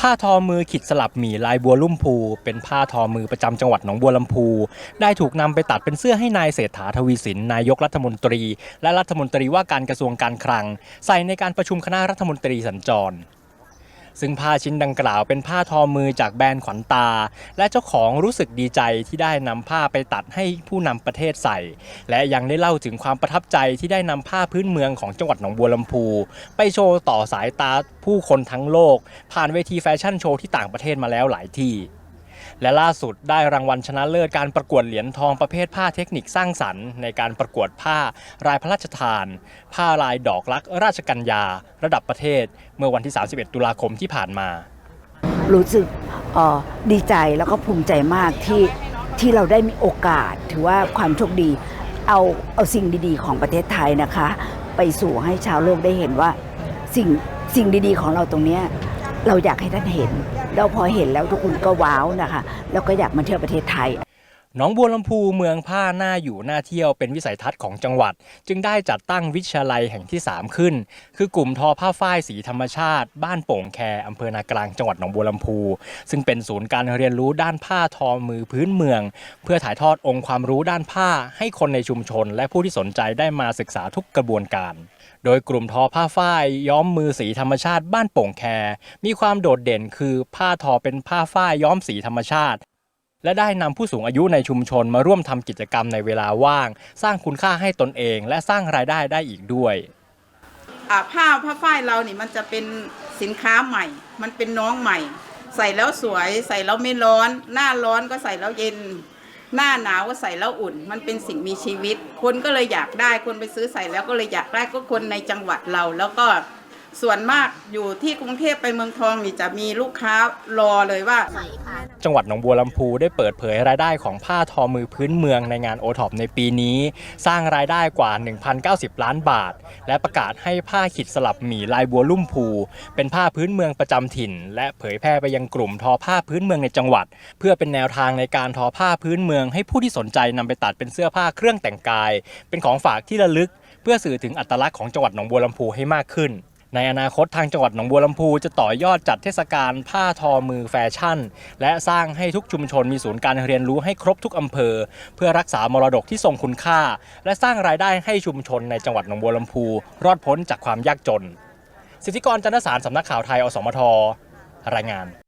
ผ้าทอมือขิดสลับหมี่ลายบัวลุ่มพู เป็นผ้าทอมือประจำจังหวัดหนองบัวลำพู ได้ถูกนำไปตัดเป็นเสื้อให้นายเศรษฐาทวีสินนายกรัฐมนตรี และรัฐมนตรีว่าการกระทรวงการคลัง ใส่ในการประชุมคณะรัฐมนตรีสัญจร ซึ่งผ้าชิ้นดังกล่าวเป็นผ้าทอมือจากแบรนด์ขวัญตา และเจ้าของรู้สึกดีใจที่ได้นำผ้าไปตัดให้ผู้นำประเทศใส่ และยังได้เล่าถึงความประทับใจที่ได้นำผ้าพื้นเมืองของจังหวัดหนองบัวลำพู ไปโชว์ต่อสายตาผู้คนทั้งโลก ผ่านเวทีแฟชั่นโชว์ที่ต่างประเทศมาแล้วหลายที่ และล่าสุดได้รางวัลชนะเลิศการประกวดเหรียญทองประเภทผ้าเทคนิคสร้างสรรค์ ในการประกวดผ้ารายพระราชทาน ผ้าลายดอกรักราชกัญญา ระดับประเทศ เมื่อวันที่ 31 ตุลาคมที่ผ่านมา รู้สึกออดีใจแล้วก็ภูมิใจมากที่ที่เราได้มีโอกาส ถือว่าความโชคดีเอาเอาสิ่งดีๆ ของประเทศไทยนะคะ ไปสู่ให้ชาวโลกได้เห็นว่าสิ่งสิ่งดีๆ ของเราตรงนี้เราอยากให้ท่านเห็น เราพอเห็นแล้วทุกคนก็ว้าวนะคะ แล้วก็อยากมาเที่ยวประเทศไทย หนองบัวลำพูเมืองผ้าหน่าอยู่หน่าเที่ยวเป็นวิสัยทัศน์ของจังหวัด จึงได้จัดตั้งวิทยาลัยแห่งที่ 3 ขึ้น คือกลุ่มทอผ้าฝ้ายสีธรรมชาติ บ้านโป่งแคอำเภอนากลางจังหวัดหนองบัวลำพู ซึ่งเป็นศูนย์การเรียนรู้ด้านผ้าทอมือพื้นเมือง เพื่อถ่ายทอดองค์ความรู้ด้านผ้า ให้คนในชุมชน และผู้ที่สนใจได้มาศึกษาทุกกระบวนการโดยกลุ่มทอผ้าฝ้ายย้อมมือสีธรรมชาติบ้านโป่งแค มีความโดดเด่นคือผ้าทอเป็นผ้าฝ้ายย้อมสีธรรมชาติ และได้นำผู้สูงอายุในชุมชนมาร่วมทำกิจกรรมในเวลาว่าง สร้างคุณค่าให้ตนเอง และสร้างรายได้ได้อีกด้วยผ้าผ้าฝ้ายเรานี่มันจะเป็นสินค้าใหม่ มันเป็นน้องใหม่ ใส่แล้วสวย ใส่แล้วไม่ร้อน หน้าร้อนก็ใส่แล้วเย็น หน้าหนาวก็ใส่แล้วอุ่น มันเป็นสิ่งมีชีวิต คนก็เลยอยากได้ คนไปซื้อใส่แล้วก็เลยอยากได้ก็คนในจังหวัดเราแล้วก็ ส่วนมากอยู่ที่กรุงเทพไปเมืองทองนี่จะมีลูกค้ารอเลยว่า จังหวัดหนองบัวลำพูได้เปิดเผยรายได้ของผ้าทอมือพื้นเมืองในงานโอท็อปในปีนี้ สร้างรายได้กว่า 1,090 ล้านบาท และประกาศให้ผ้าขิดสลับหมี่ลายบัวลุ่มพู เป็นผ้าพื้นเมืองประจำถิ่น และเผยแพร่ไปยังกลุ่มทอผ้าพื้นเมืองในจังหวัด เพื่อเป็นแนวทางในการทอผ้าพื้นเมือง ให้ผู้ที่สนใจนำไปตัดเป็นเสื้อผ้าเครื่องแต่งกาย เป็นของฝากที่ระลึก เพื่อสื่อถึงอัตลักษณ์ของจังหวัดหนองบัวลำพูให้มากขึ้น ในอนาคตทางจังหวัดหนองบัวลำพูจะต่อยอดจัดเทศกาลผ้าทอมือแฟชั่น และสร้างให้ทุกชุมชนมีศูนย์การเรียนรู้ให้ครบทุกอำเภอ เพื่อรักษามรดกที่ทรงคุณค่า และสร้างรายได้ให้ชุมชนในจังหวัดหนองบัวลำพู รอดพ้นจากความยากจน สิทธิกรจันทสารสำนักข่าวไทยอสมทรายงาน